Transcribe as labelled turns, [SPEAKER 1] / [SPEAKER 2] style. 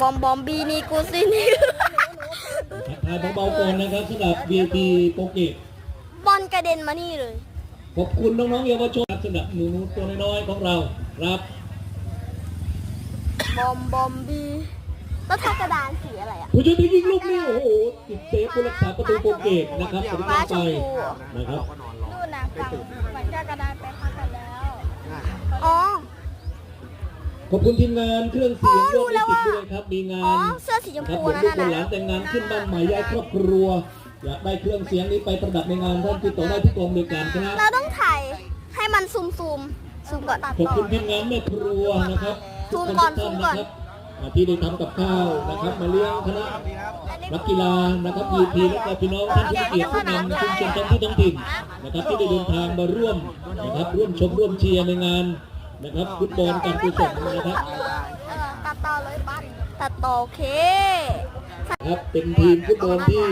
[SPEAKER 1] บอมบอมบีนี่กูสินี่
[SPEAKER 2] ทักทายเบาๆก่อนนะครับสำหรับ VIP โปรเกต
[SPEAKER 1] บอลกระเด็นมานี่เลย
[SPEAKER 2] ขอบคุณน้องๆเยาวชนสำหรับหนูๆตัวน้อยๆของเราครับ
[SPEAKER 1] บอมบอมบีแล้วทากระดานสีอะไรอะ
[SPEAKER 2] ผู้ช่วยที่ยิงลูกนี่โอ้โหติดเซฟผู้รักษาประตูโปรเกตนะครับสม
[SPEAKER 1] ฟ้า
[SPEAKER 2] ไป
[SPEAKER 1] ชมพูเหรอ
[SPEAKER 2] นะครับ
[SPEAKER 1] นู่นนะฝั่งฝั่งทากระดานไป
[SPEAKER 2] ขอบคุณทีมงานเครื่องเสียง
[SPEAKER 1] อ๋อรู้
[SPEAKER 2] ร่วม
[SPEAKER 1] แล้ว
[SPEAKER 2] มิติ
[SPEAKER 1] ว่า
[SPEAKER 2] ด้วยครับ มีงา
[SPEAKER 1] อ๋อ
[SPEAKER 2] น
[SPEAKER 1] เสื้อสีชม
[SPEAKER 2] ครับ
[SPEAKER 1] พู
[SPEAKER 2] ผม
[SPEAKER 1] นั่น
[SPEAKER 2] ลูกคนหลา
[SPEAKER 1] น่ะ
[SPEAKER 2] นแต่งงานขึ้นบ้านใหม่ย้ายครอบครัวอยากได้เครื่องเสียงนี้ไปประดับในงานท่านติดต่อได้ที่กองบริการครับ
[SPEAKER 1] เราต้องถ่ายให้มันซูมซูมซูมก่อน
[SPEAKER 2] ขอบคุณทีมงานแม่ครัวนะครับ
[SPEAKER 1] ซูม
[SPEAKER 2] ทุ
[SPEAKER 1] ก่อน
[SPEAKER 2] ทุ
[SPEAKER 1] ซูม
[SPEAKER 2] ท่า
[SPEAKER 1] ก่อน
[SPEAKER 2] นะครับอ่าที่ได้ทำกับข้าวนะครับ มาเลี้ยงคณะนักกีฬานะครับยีพีและก็พี่น้องท่านผู้เกียรติผู้นำชุมชนท้องที่ท้องถิ่นนะครับที่ได้เดินทางมาร่วมนะครับร่วมชมร่วมเชียร์ในงาน นะครับฟุตบอลการกุศลนะครับ
[SPEAKER 1] เออตัดต่อเลยปั้นตัดต่อโอเค
[SPEAKER 2] ครับเป็นทีมฟุตบอลที่